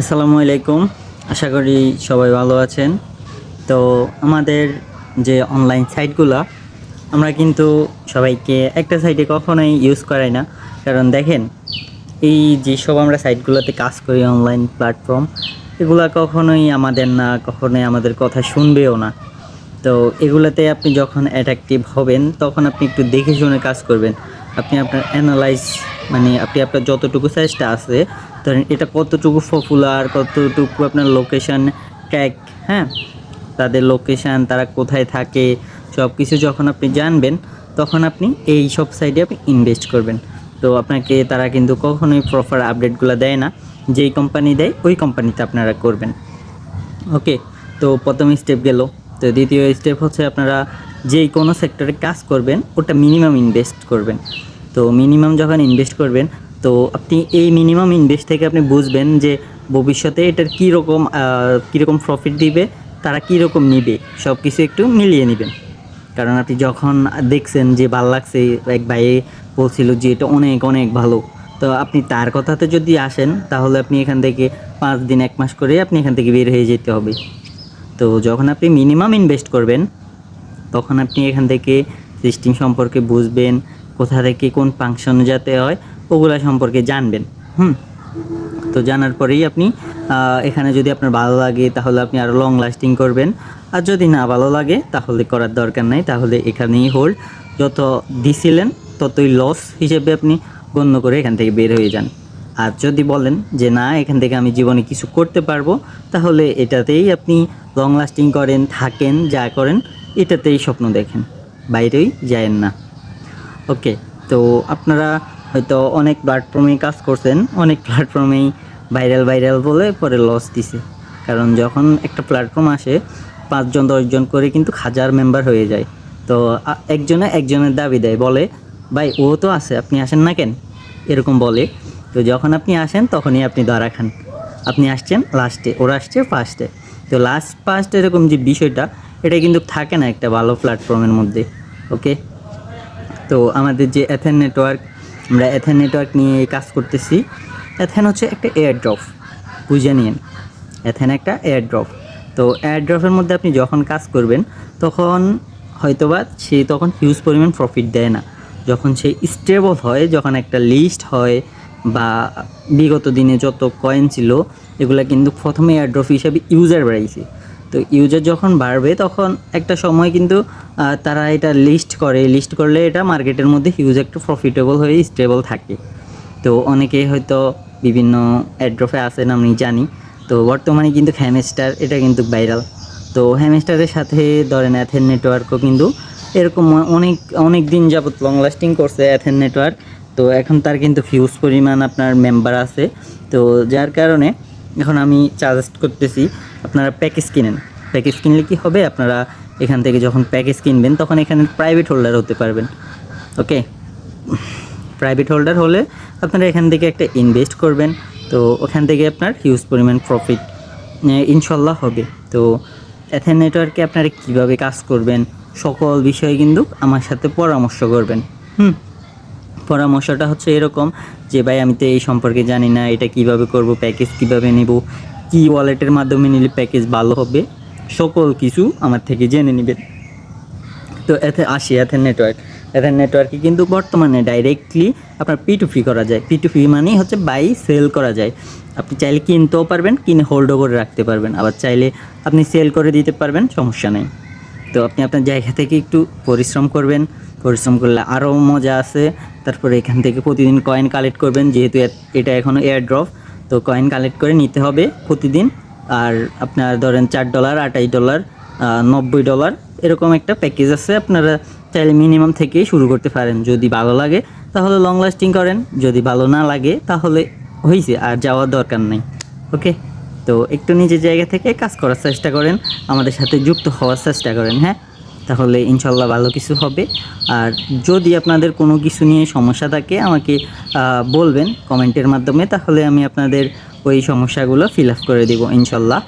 আসসালামু আলাইকুম। আশা করি সবাই ভালো আছেন। তো আমাদের যে অনলাইন সাইটগুলো আমরা কিন্তু সবাইকে একটা সাইটে কখনোই ইউজ করাই না। কারণ দেখেন, এই যেসব আমরা সাইটগুলোতে কাজ করি অনলাইন প্ল্যাটফর্ম এগুলো কখনোই আমাদের না, কখনোই আমাদের কথা শুনবেও না। তো এগুলাতে আপনি যখন অ্যাট্রাকটিভ হবেন, তখন আপনি একটু দেখে শুনে কাজ করবেন। আপনি আপনার অ্যানালাইজ মানে আপনি আপনার যতটুকু সাইজটা আছে, ধরেন এটা কতটুকু পপুলার কতটুকু আপনার লোকেশন ট্যাগ হ্যাঁ? তাদের লোকেশান তারা কোথায় থাকে সব কিছু যখন আপনি জানবেন, তখন আপনি এই সব সাইডে আপনি ইনভেস্ট করবেন। তো আপনাকে তারা কিন্তু কখনোই প্রপার আপডেটগুলো দেয় না। যেই কোম্পানি দেয়, ওই কোম্পানিতে আপনারা করবেন। ওকে তো প্রথম স্টেপ গেল। তো দ্বিতীয় স্টেপ হচ্ছে আপনারা যেই কোনো সেক্টরে কাজ করবেন, ওটা মিনিমাম ইনভেস্ট করবেন। তো মিনিমাম যখন ইনভেস্ট করবেন, তো আপনি এই মিনিমাম ইনভেস্ট থেকে আপনি বুঝবেন যে ভবিষ্যতে এটার কীরকম কীরকম প্রফিট দিবে, তারা কীরকম নিবে সব কিছু একটু মিলিয়ে নেবেন। কারণ আপনি যখন দেখছেন যে ভালো লাগছে, এক ভাইয়ে বলছিল যে এটা অনেক অনেক ভালো, তো আপনি তার কথাতে যদি আসেন, তাহলে আপনি এখান থেকে পাঁচ দিন, এক মাস করে আপনি এখান থেকে বের হয়ে যেতে হবে। তো যখন আপনি মিনিমাম ইনভেস্ট করবেন, তখন আপনি এখান থেকে সিস্টেম সম্পর্কে বুঝবেন কোথা থেকে কোন ফাংশন যাতে হয়, ওগুলা সম্পর্কে জানবেন, হুম? তো জানার পরেই আপনি এখানে যদি আপনার ভালো লাগে, তাহলে আপনি আরও লং লাস্টিং করবেন। আর যদি না ভালো লাগে, তাহলে করার দরকার নাই, তাহলে এখানেই হোল্ড যত দিছিলেন, ততই লস হিসেবে আপনি গণ্য করে এখান থেকে বের হয়ে যান। আর যদি বলেন যে, না, এখান থেকে আমি জীবনে কিছু করতে পারব, তাহলে এটাতেই আপনি লং লাস্টিং করেন, থাকেন, যা করেন, এটাতেই স্বপ্ন দেখেন। বাইরেই যায়েন না। ওকে, তো আপনারা হয়তো অনেক প্ল্যাটফর্মে কাজ করছেন, অনেক প্ল্যাটফর্মেই ভাইরাল ভাইরাল বলে পরে লস দিছে। কারণ যখন একটা প্ল্যাটফর্ম আসে, পাঁচজন, দশজন করে কিন্তু হাজার মেম্বার হয়ে যায়। তো একজনে একজনের দাবি দেয়, বলে, ভাই, ও তো আছে, আপনি আসেন না কেন? এরকম বলে। তো যখন আপনি আসেন, তখনই আপনি ধরা খান। আপনি আসছেন লাস্টে ওরা আসছে ফার্স্টে তো লাস্ট ফার্স্ট এরকম যে বিষয়টা, এটা কিন্তু থাকে না একটা ভালো প্ল্যাটফর্মের মধ্যে, ওকে? তো আমাদের যে অ্যাথেন নেটওয়ার্ক আমরা অ্যাথেন নেটওয়ার্ক নিয়ে কাজ করতেছি। অ্যাথেন হচ্ছে একটা এয়ার ড্রপ বুঝে নিন। অ্যাথেন একটা এয়ার ড্রপ তো এয়ার ড্রপের মধ্যে আপনি যখন কাজ করবেন, তখন হয়তোবা সে তখন হিউজ পরিমাণ প্রফিট দেয় না। যখন সে স্টেবল হয়, যখন একটা লিস্ট হয়, বা বিগত দিনে যত কয়েন ছিল, এগুলা কিন্তু প্রথমে এয়ারড্রপ হিসাবে ইউজার বাড়াইছে। তো ইউজার যখন বাড়বে, তখন একটা সময় কিন্তু তারা এটা লিস্ট করে। লিস্ট করলে এটা মার্কেটের মধ্যে হিউজ একটা প্রফিটেবল হয়ে স্টেবল থাকে। তো অনেকে হয়তো বিভিন্ন অ্যাড্রফে আসেন আমি জানি। তো বর্তমানে কিন্তু হ্যামেস্টার এটা কিন্তু ভাইরাল তো হ্যামেস্টারের সাথে ধরেন অ্যাথেন নেটওয়ার্কও কিন্তু এরকম অনেক অনেক দিন যাবৎ লং লাস্টিং করছে অ্যাথেন নেটওয়ার্ক তো এখন তার কিন্তু হিউজ পরিমাণ আপনার মেম্বার আছে। তো যার কারণে এখন আমি সাজেস্ট করতেছি আপনারা প্যাকেজ কিনেন প্যাকেজ কিনলে কি হবে? আপনারা এখান থেকে যখন প্যাকেজ কিনবেন তখন এখানে প্রাইভেট হোল্ডার হতে পারবেন। ওকে প্রাইভেট হোল্ডার হলে আপনারা এখান থেকে একটা ইনভেস্ট করবেন। তো ওখান থেকে আপনার হিউজ পরিমাণ প্রফিট ইনশাল্লাহ হবে। তো এথেন নেটওয়ার্কে আপনারা কীভাবে কাজ করবেন? সকল বিষয়ে কিন্তু আমার সাথে পরামর্শ করবেন। হুম? পরামর্শটা হচ্ছে এরকম যে, ভাই, আমি তো এই সম্পর্কে জানি না, এটা কীভাবে করব প্যাকেজ কীভাবে নেব? কি ওয়ালেটের মাধ্যমে নিলে প্যাকেজ ভালো হবে, সকল কিছু আমার থেকে জেনে নেবেন তো এতে আসি এথেন নেটওয়ার্ক এথেন নেটওয়ার্কে কিন্তু বর্তমানে ডাইরেক্টলি আপনার পি টু ফি করা যায়। পি টু ফি মানেই হচ্ছে বাই সেল করা যায়। আপনি চাইলে কিনতেও পারবেন, কিনে হোল্ডও করে রাখতে পারবেন। আবার চাইলে আপনি সেল করে দিতে পারবেন, সমস্যা নেই। তো আপনি আপনার জায়গা থেকে একটু পরিশ্রম করবেন। পরিশ্রম করলে আরও মজা আছে। তারপরে এখান থেকে প্রতিদিন কয়েন কালেক্ট করবেন, যেহেতু এটা এখনও এয়ার ড্রপ তো কয়েন কালেক্ট করে নিতে হবে প্রতিদিন। আর আপনার ধরেন চার ডলার আটাইশ ডলার নব্বই ডলার এরকম একটা প্যাকেজ আছে। আপনারা চাইলে মিনিমাম থেকেই শুরু করতে পারেন। যদি ভালো লাগে, তাহলে লং লাস্টিং করেন। যদি ভালো না লাগে, তাহলে হয়েছে আর যাওয়ার দরকার নেই। ওকে? তো একটু নিজের জায়গা থেকে কাজ করার চেষ্টা করেন। আমাদের সাথে যুক্ত হওয়ার চেষ্টা করেন হ্যাঁ? তাহলে ইনশাল্লাহ ভালো কিছু হবে। আর যদি আপনাদের কোনো কিছু নিয়ে সমস্যা থাকে, আমাকে বলবেন কমেন্টের মাধ্যমে, তাহলে আমি আপনাদের ওই সমস্যাগুলো ফিল আপ করে দেবো ইনশাল্লাহ।